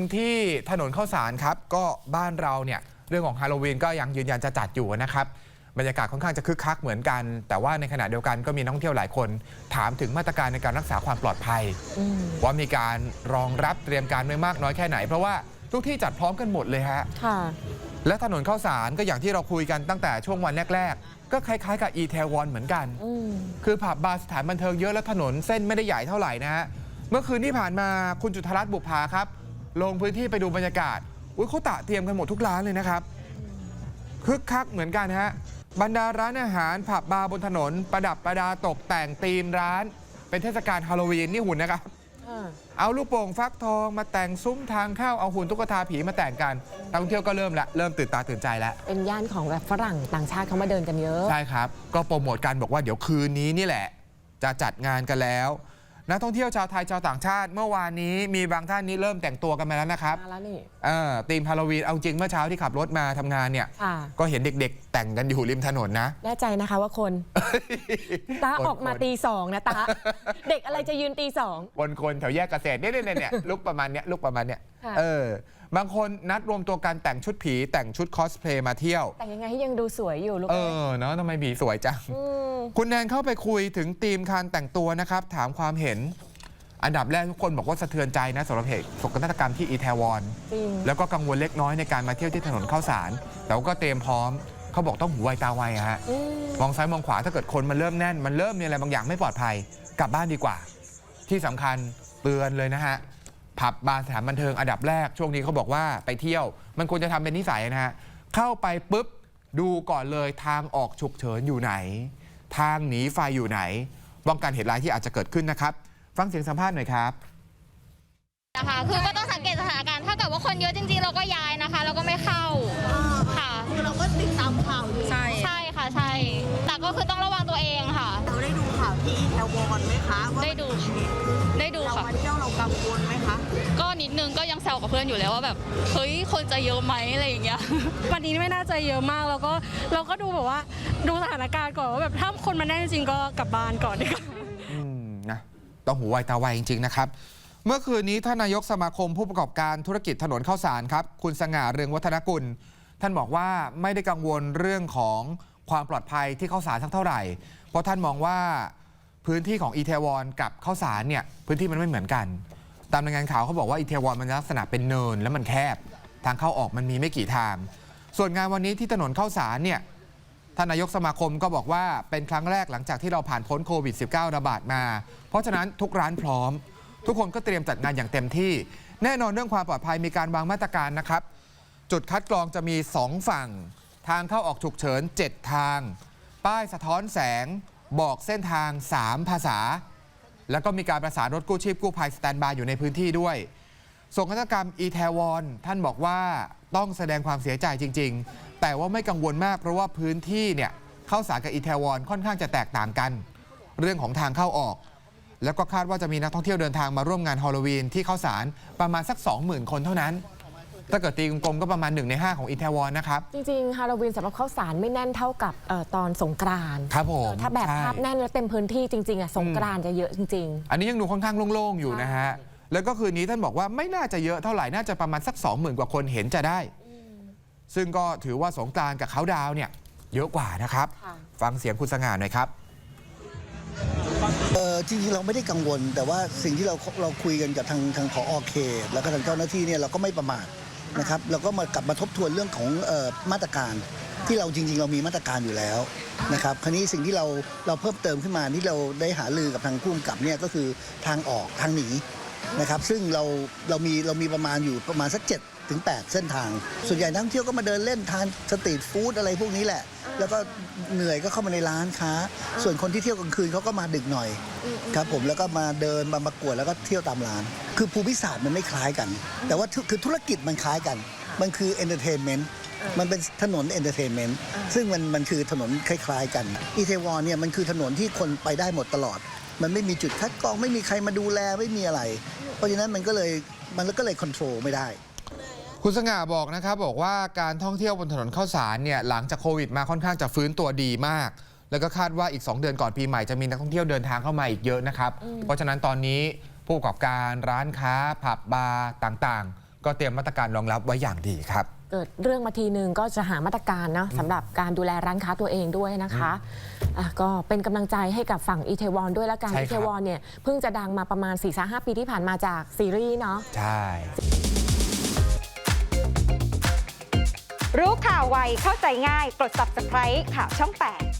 ที่ถนนข้าวสารครับ ก็บ้านเราเนี่ยเรื่องของฮาโลวีนก็ยังยืนยันจะจัดอยู่นะครับ บรรยากาศค่อนข้างจะคึกคักเหมือนกัน แต่ว่าในขณะเดียวกันก็มีนักท่องเที่ยวหลายคน ถามถึงมาตรการในการรักษาความปลอดภัย ว่ามีการรองรับเตรียมการไว้มากน้อยแค่ไหน เพราะว่าทุกที่จัดพร้อมกันหมดเลยฮะค่ะและถนนข้าวสารก็อย่างที่เราคุยกันตั้งแต่ช่วงวันแรก ๆ ก็คล้ายๆกับอีเทวอนเหมือนกันอืมคือผับบาร์สถานบันเทิงเยอะและถนนเส้นไม่ได้ใหญ่เท่าไหร่นะฮะเมื่อคืนที่ผ่านมาคุณจุธรัตน์บุพภาครับ ลงพื้นที่ไปดูบรรยากาศอุ้ยเขาตะเตรียมกันหมดทุกร้านเลยนะครับคึกคักเหมือนกันฮะบรรดาร้านอาหารผับบาร์บนถนน ประดับประดาตกแต่งธีมร้าน เป็นเทศกาลฮาโลวีนนี่หุ่นนะครับค่ะเอาลูกโป่งฟักทองมาแต่งซุ้มทางเข้าเอาหุ่นตุ๊กตาผีมาแต่งกันนักท่องเที่ยวก็เริ่มละเริ่มตื่นตาตื่นใจแล้วเป็นย่านของแบบฝรั่งต่างชาติเขามาเดินกันเยอะใช่ครับ ก็โปรโมทกันบอกว่าเดี๋ยวคืนนี้นี่แหละ จะจัดงานกันแล้ว นักท่องเที่ยวชาวไทยชาวต่างชาติ เมื่อวานนี้มีบางท่านนี้เริ่มแต่งตัวกันมาแล้วนะครับมาแล้วนี่เออธีมฮาโลวีนเอาจริงเมื่อเช้าที่ขับรถมาทำงานเนี่ย ค่ะก็เห็นเด็กๆ แต่งกันอยู่ริมถนนนะ แน่ใจนะคะว่าคนตาคนออกมาคนตีสองนะตา เด็กอะไรจะยืนตีสอง บนคนแถวแยกเกษตรเนี่ยเนี่ยเนี่ยลุกประมาณเนี้ยลุกประมาณเนี้ยค่ะเออบางคนนัดรวมตัวกันแต่งชุดผี แต่งชุดคอสเพลย์มาเที่ยว แต่ยังไงให้ยังดูสวยอยู่ลูกเอเอ้ยอเนาะทำไมผีสวยจังมคุณแนนเข้าไปคุยถึงธีมการแต่งตัวนะครับ ถามความเห็น อันดับแรกทุกคนบอกว่าสะเทือนใจนะสำหรับเหตุโศกนาฏกรรมที่อีแทวอนจริงแล้วก็กังวลเล็กน้อยในการมาเที่ยวที่ถนนข้าวสารแต่ว่าก็เตรียมพร้อมเขาบอกต้องหูไวตาไวอะฮะอืมมองซ้ายมองขวาถ้าเกิดคนมันเริ่มแน่น มันเริ่มมีอะไรบางอย่างไม่ปลอดภัย กลับบ้านดีกว่า ที่สำคัญเตือนเลยนะฮะ ผับบาร์สถานบันเทิงอันดับแรกช่วงนี้เขาบอกว่าไปเที่ยว มันควรจะทำเป็นนิสัยนะฮะเข้าไปปุ๊บดูก่อนเลยทางออกฉุกเฉินอยู่ไหน ทางหนีไฟอยู่ไหนป้องกันเหตุร้ายที่อาจจะเกิดขึ้นนะครับ ฟังเสียงสัมภาษณ์หน่อยครับนะคะคือก็ต้องสังเกตสถานการณ์ถ้าเกิดว่าคนเยอะจริงๆ เราก็ย้ายนะคะ เราก็ไม่เข้าค่ะคือเราก็ติดตามข่าวอยู่ใช่ใช่ค่ะใช่ แต่ก็คือต้องระวังตัวเองค่ะ เราได้ดูข่าวที่อีแทวอนไหมคะว่าได้ดู ได้ดูเราค่ะมาเที่ยวเรากังวลไหมคะ ก็นิดนึงก็ยังแซวกับเพื่อนอยู่แล้วว่าแบบเฮ้ยคนจะเยอะไหมอะไรอย่างเงี้ย วันนี้ไม่น่าจะเยอะมากแล้วก็เราก็ดูแบบว่าดูสถานการณ์ก่อนว่าแบบถ้าคนมาแน่นจริงๆก็กลับบ้านก่อนดีกว่า อืมนะต้องหูไวตาไวจริง ๆ นะครับ เมื่อคืนนี้ท่านนายกสมาคมผู้ประกอบการธุรกิจถนนข้าวสารครับ คุณสง่าเรืองวัฒนกุล ท่านบอกว่าไม่ได้กังวลเรื่องของความปลอดภัยที่ข้าวสารสักเท่าไหร่ เพราะท่านมองว่า พื้นที่ของอีเทวอนกับข้าวสารเนี่ยพื้นที่มันไม่เหมือนกัน ตามรายงานข่าวเขาบอกว่าอีเทวอนมันลักษณะเป็นเนินแล้วมันแคบ ทางเข้าออกมันมีไม่กี่ทาง ส่วนงานวันนี้ที่ถนนข้าวสารเนี่ยท่านนายกสมาคมก็บอกว่าเป็นครั้งแรกหลังจากที่เราผ่านพ้นโควิด -19 ระบาดมา เพราะฉะนั้นทุกร้านพร้อม ทุกคนก็เตรียมจัดงานอย่างเต็มที่ แน่นอนเรื่องความปลอดภัยมีการวางมาตรการนะครับ จุดคัดกรองจะมี 2 ฝั่ง ทางเข้าออกฉุกเฉิน 7 ทาง ป้ายสะท้อนแสง บอกเส้นทาง 3 ภาษา แล้วก็มีการประสานรถกู้ชีพกู้ภัยสแตนบายอยู่ในพื้นที่ด้วยส่งนาฏกรรมอีแทวอนท่านบอกว่าต้องแสดงความเสียใจจริง ๆ แต่ว่าไม่กังวลมากเพราะว่าพื้นที่เนี่ยเข้าสารกับอีแทวอนค่อนข้างจะแตกต่างกัน เรื่องของทางเข้าออก แล้วก็คาดว่าจะมีนักท่องเที่ยวเดินทางมาร่วมงานฮอลโลวีนที่เข้าสารประมาณสัก 20,000 คนเท่านั้น ถ้าเกิดตีกลมๆก็ประมาณ 1 ใน 5 ของอีแทวอนนะครับ จริงๆ ฮาโลวีนสำหรับข้าวสารไม่แน่นเท่ากับเอ่อตอนสงกรานต์ครับผมเออถ้าแบบใช่ ภาพแน่นแล้วเต็มพื้นที่จริงๆอะสงกรานต์จะเยอะจริง อันนี้ยังดูค่อนข้างโล่งๆอยู่นะฮะใช่แล้วก็คืนนี้ท่านบอกว่าไม่น่าจะเยอะเท่าไหร่ น่าจะประมาณสัก 20,000 กว่าคนเห็นจะได้ ซึ่งก็ถือว่าสงกรานต์กับเขาดาวน์เนี่ยเยอะกว่านะครับ ค่ะ ฟังเสียงคุณสง่าหน่อยครับ เออจริงๆเราไม่ได้กังวล แต่ว่าสิ่งที่เราเราคุยกันกับทางทางผอเขตแล้วก็ทางเจ้าหน้าที่เนี่ยเราก็ไม่ประมาท นะครับเราก็มากลับมาทบทวนเรื่องของเอ่อมาตรการ ที่เราจริง ๆ เรามีมาตรการอยู่แล้วนะครับคราวนี้สิ่งที่เราเราเพิ่มเติมขึ้นมาที่เราได้หาลือกับทางผู้กำกับเนี่ยก็คือทางออกทางหนีนะครับซึ่งเราเรามีเรามีประมาณอยู่ประมาณสัก7ถึง8เส้นทาง ส่วนใหญ่นักท่องเที่ยวก็มาเดินเล่นทานสตรีทฟู้ดอะไรพวกนี้แหละ แล้วก็เหนื่อยก็เข้ามาในร้านค้า ส่วนคนที่เที่ยวกลางคืนเขาก็มาดึกหน่อยครับผมแล้วก็มาเดินมาประกวดแล้วก็เที่ยวตามร้าน คือภูมิศาสตร์มันไม่คล้ายกัน แต่ว่าธุคือธุรกิจมันคล้ายกัน มันคือเอนเตอร์เทนเมนต์มันเป็นถนนเอนเตอร์เทนเมนต์ซึ่งมันมันคือถนนคล้าย ๆ กันอีเทวอนเนี่ยมันคือถนนที่คนไปได้หมดตลอด มันไม่มีจุดคัดกรองไม่มีใครมาดูแลไม่มีอะไร เพราะฉะนั้นมันก็เลยมันก็เลยคอนโทรลไม่ได้คุณสง่าบอกนะครับบอกว่าการท่องเที่ยวบนถนนข้าวสารเนี่ยหลังจากโควิดมาค่อนข้างจะฟื้นตัวดีมาก แล้วก็คาดว่าอีก 2 เดือนก่อนปีใหม่จะมีนักท่องเที่ยวเดินทางเข้ามาอีกเยอะนะครับ เพราะฉะนั้นตอนนี้ ผู้ประกอบการร้านค้า ผับบาร์ต่างๆ ก็เตรียมมาตรการรองรับไว้อย่างดีครับ เกิดเรื่องมาทีนึงก็จะหามาตรการนะสำหรับการดูแลร้านค้าตัวเองด้วยนะคะอะก็เป็นกำลังใจให้กับฝั่งอีเทวอนด้วยละกันใช่ครับ อีเทวอนเนี่ยเพิ่งจะดังมาประมาณ4-5ปีที่ผ่านมาจากซีรีส์เนาะ ใช่ รู้ข่าวไวเข้าใจง่าย กด subscribe ข่าวช่อง 8